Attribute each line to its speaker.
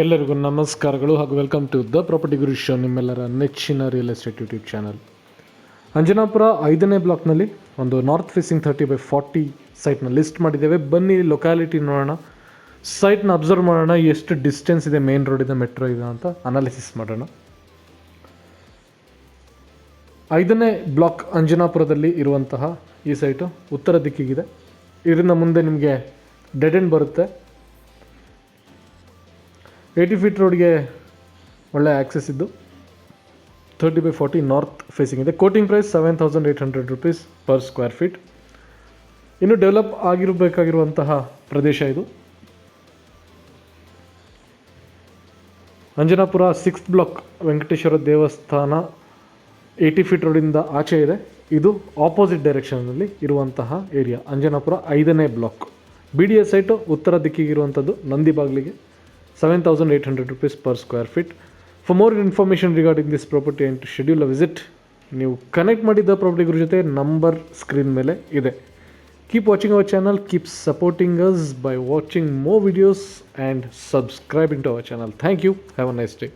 Speaker 1: ಎಲ್ಲರಿಗೂ ನಮಸ್ಕಾರಗಳು ಹಾಗೂ welcome to the property Guru show ನಿಮ್ಮೆಲ್ಲರ ನೆಚ್ಚಿನ real estate YouTube channel Anjanapura ಐದನೇ ಬ್ಲಾಕ್ನಲ್ಲಿ ಒಂದು north facing thirty by forty ಸೈಟ್ನ list ಮಾಡಿದ್ದೇವೆ. ಬನ್ನಿ ಲೊಕ್ಯಾಲಿಟಿ ನೋಡೋಣ. ಸೈಟ್ನ ಅಬ್ಸರ್ವ್ ಮಾಡೋಣ. ಎಷ್ಟು ಡಿಸ್ಟೆನ್ಸ್ ಇದೆ ಮೇನ್ ಇದೆ ಮೆಟ್ರೋ ಇದೆ ಅಂತ ಅನಾಲಿಸಿಸ್ ಮಾಡೋಣ. ಐದನೇ ಬ್ಲಾಕ್ ಅಂಜನಾಪುರದಲ್ಲಿ ಇರುವಂತಹ ಈ ಸೈಟು ಉತ್ತರ ದಿಕ್ಕಿಗಿದೆ. ಇದರಿಂದ ಮುಂದೆ ನಿಮಗೆ ಡೆಡ್ ಬರುತ್ತೆ. ಏಯ್ಟಿ ಫೀಟ್ ರೋಡ್ಗೆ ಒಳ್ಳೆ ಆ್ಯಕ್ಸೆಸ್ ಇದ್ದು thirty by forty north facing ಇದೆ. Quoting price seven thousand eight hundred rupees per square feet ಇನ್ನು ಡೆವಲಪ್ ಆಗಿರಬೇಕಾಗಿರುವಂತಹ ಪ್ರದೇಶ ಇದು. ಅಂಜನಾಪುರ ಸಿಕ್ಸ್ತ್ ಬ್ಲಾಕ್ ವೆಂಕಟೇಶ್ವರ ದೇವಸ್ಥಾನ ಏಯ್ಟಿ ಫೀಟ್ ರೋಡಿಂದ ಆಚೆ ಇದೆ. ಇದು ಆಪೋಸಿಟ್ ಡೈರೆಕ್ಷನಲ್ಲಿ ಇರುವಂತಹ ಏರಿಯಾ ಅಂಜನಾಪುರ ಐದನೇ block B D S site ಉತ್ತರ ದಿಕ್ಕಿಗಿರುವಂಥದ್ದು ನಂದಿ ಬಾಗಿಲಿಗೆ. Seven thousand per square rupees per square feet for more information regarding this property and to schedule a visit ನೀವು ಕನೆಕ್ಟ್ ಮಾಡಿದ್ದ ಪ್ರಾಪರ್ಟಿಗಳ ಜೊತೆ ನಂಬರ್ ಸ್ಕ್ರೀನ್ ಮೇಲೆ ಇದೆ. Keep watching our channel keep supporting us by watching more videos and subscribing to our channel thank you have a nice day